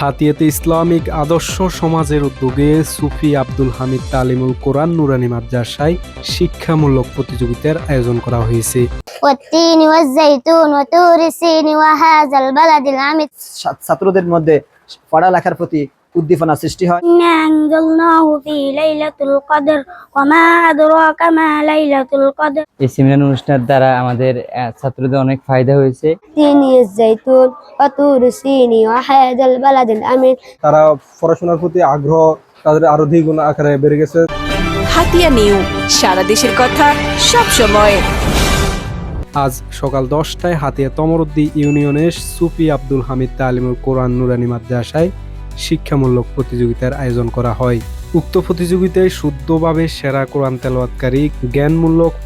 হাতিয়াতে Islamic আদর্শ সমাজের উদ্যোগে সুফি আব্দুল হামিদ তালিমুল কোরআন নুরানি মাদ্রাসায় শিক্ষামূলক প্রতিযোগিতার আয়োজন করা হয়েছে। ছাত্রদের মধ্যে পড়ালেখার প্রতি উদ্দীপনা সৃষ্টি হয়। অনুষ্ঠানের দ্বারা আমাদের ছাত্রদের অনেক ফায়দা হয়েছে। তারা পড়াশোনার প্রতি আগ্রহ তাদের আরও দ্বিগুণ আকারে বেড়ে গেছে। হাতিয়া নিউ সারা দেশের কথা সব সময় আজ সকাল দশটায় হাতিয়া তমরুদ্দি ইউনিয়নের সুফি আব্দুল হামিদ তালিমুল কোরআন নুরানি মাদ্রাসায় শিক্ষামূলক প্রতিযোগিতার আয়োজন করা হয়। উক্ত প্রতিযোগিতায় শুদ্ধভাবে সেরা কোরআন তেলাওয়াতকারী জ্ঞানমূলক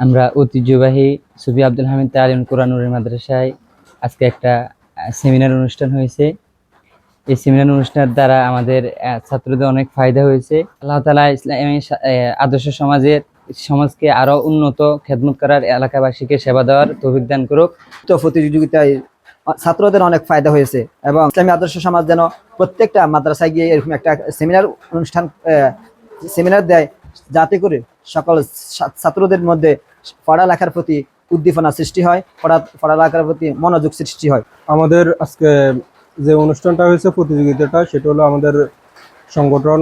আমরা ঐতিহ্যবাহী সুফি আব্দুল হামিদ তালিম কোরআনুরের মাদ্রাসায় আজকে একটা সেমিনার অনুষ্ঠান হয়েছে। এই সেমিনার অনুষ্ঠানের দ্বারা আমাদের ছাত্রদের অনেক ফায়দা হয়েছে। আল্লাহ তালা ইসলামী আদর্শ সমাজের সমাজকে আরও উন্নত, খেদমত করার এলাকাবাসীকে সেবা দেওয়ার তৌফিক দান করুক। তো প্রতিযোগিতায় ছাত্রদের অনেক ফায়দা হয়েছে এবং ইসলামী আদর্শ সমাজ যেন প্রত্যেকটা মাদ্রাসায় গিয়ে এরকম একটা সেমিনার অনুষ্ঠান সেমিনার দেয় যাতে করে সকল ছাত্রদের মধ্যে পড়ালেখার প্রতি উদ্দীপনা সৃষ্টি হয়, পড়া পড়ালেখার প্রতি মনোযোগ সৃষ্টি হয়। আমাদের আজকে যে অনুষ্ঠানটা হয়েছে, প্রতিযোগিতাটা, সেটা হলো আমাদের সংগঠন,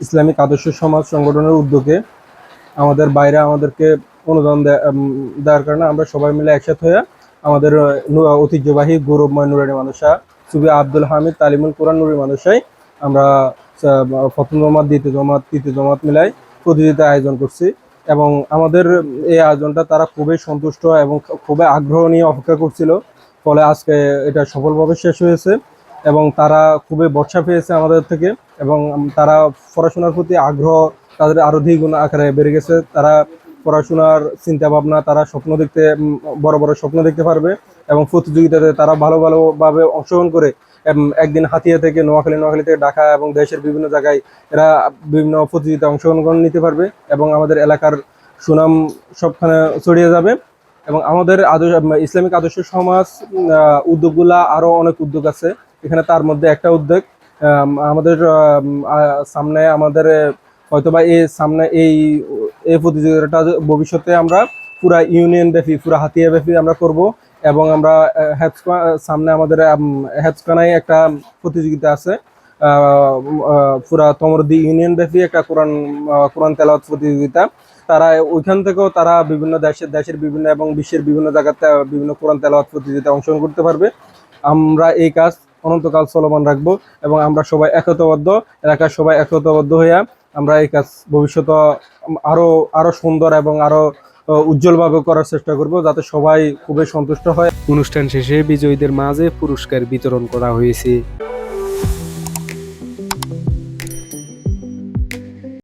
ইসলামিক আদর্শ সমাজ সংগঠনের উদ্যোগে। আমাদের বাইরে আমাদেরকে অনুদান দেওয়ার কারণে আমরা সবাই মিলে একসাথে হয়ে আমাদের ঐতিহ্যবাহী গৌরবময় নুরানি মানুষা সুবি আব্দুল হামিদ তালিমুল কোরআন নুরি মানুষাই আমরা প্রথম জমাত দ্বিতীয় জমাত তৃতীয় জমাত মিলাই প্রতিযোগিতা আয়োজন করছি এবং আমাদের এই আয়োজনটা তারা খুবই সন্তুষ্ট এবং খুবই আগ্রহ নিয়ে অপেক্ষা করছিল। ফলে আজকে এটা সফলভাবে শেষ হয়েছে এবং তারা খুবই বর্ষা পেয়েছে আমাদের থেকে এবং তারা পড়াশোনার প্রতি আগ্রহ তাদের আরও দ্বিগুণ আকারে বেড়ে গেছে। তারা পড়াশোনার চিন্তা ভাবনা তারা স্বপ্ন দেখতে বড় বড় স্বপ্ন দেখতে পারবে এবং প্রতিযোগিতাতে তারা ভালো ভালোভাবে অংশগ্রহণ করে একদিন হাতিয়া থেকে, নোয়াখালী নোয়াখালী থেকে ঢাকা এবং দেশের বিভিন্ন জায়গায় এরা বিভিন্ন প্রতিযোগিতায় অংশগ্রহণ নিতে পারবে এবং আমাদের এলাকার সুনাম সবখানে ছড়িয়ে যাবে এবং আমাদের আদর্শ ইসলামিক আদর্শ সমাজ উদ্যোগগুলা আরও অনেক উদ্যোগ আছে। এখানে তার মধ্যে একটা উদ্যোগ আমাদের সামনে আমাদের হয়তোবা এই সামনে এই এই প্রতিযোগিতাটা ভবিষ্যতে আমরা পুরা ইউনিয়ন ব্যাপী, পুরা হাতিয়া ব্যাপী আমরা করব। এবং আমরা সামনে আমাদের হেফসখানায় একটা প্রতিযোগিতা আছে। পুরা তমরদি ইউনিয়ন ব্যাপী একটা কোরআন কোরআন তেলাওয়াত প্রতিযোগিতা। তারা ওইখান থেকেও তারা বিভিন্ন দেশের দেশের বিভিন্ন এবং বিশ্বের বিভিন্ন জায়গাতে বিভিন্ন কোরআন তেলাওয়াত প্রতিযোগিতায় অংশগ্রহণ করতে পারবে। আমরা এই কাজ অনন্তকাল চলমান রাখব এবং আমরা সবাই একতাবদ্ধ এলাকার সবাই একতাবদ্ধ হইয়া আমরা এই কাজ ভবিষ্যতে আরও আরও সুন্দর এবং আরও আহ, উজ্জ্বলভাবে করার চেষ্টা করব যাতে সবাই খুবই সন্তুষ্ট হয়। অনুষ্ঠান শেষে বিজয়ীদের মাঝে পুরস্কার বিতরণ করা হয়েছে।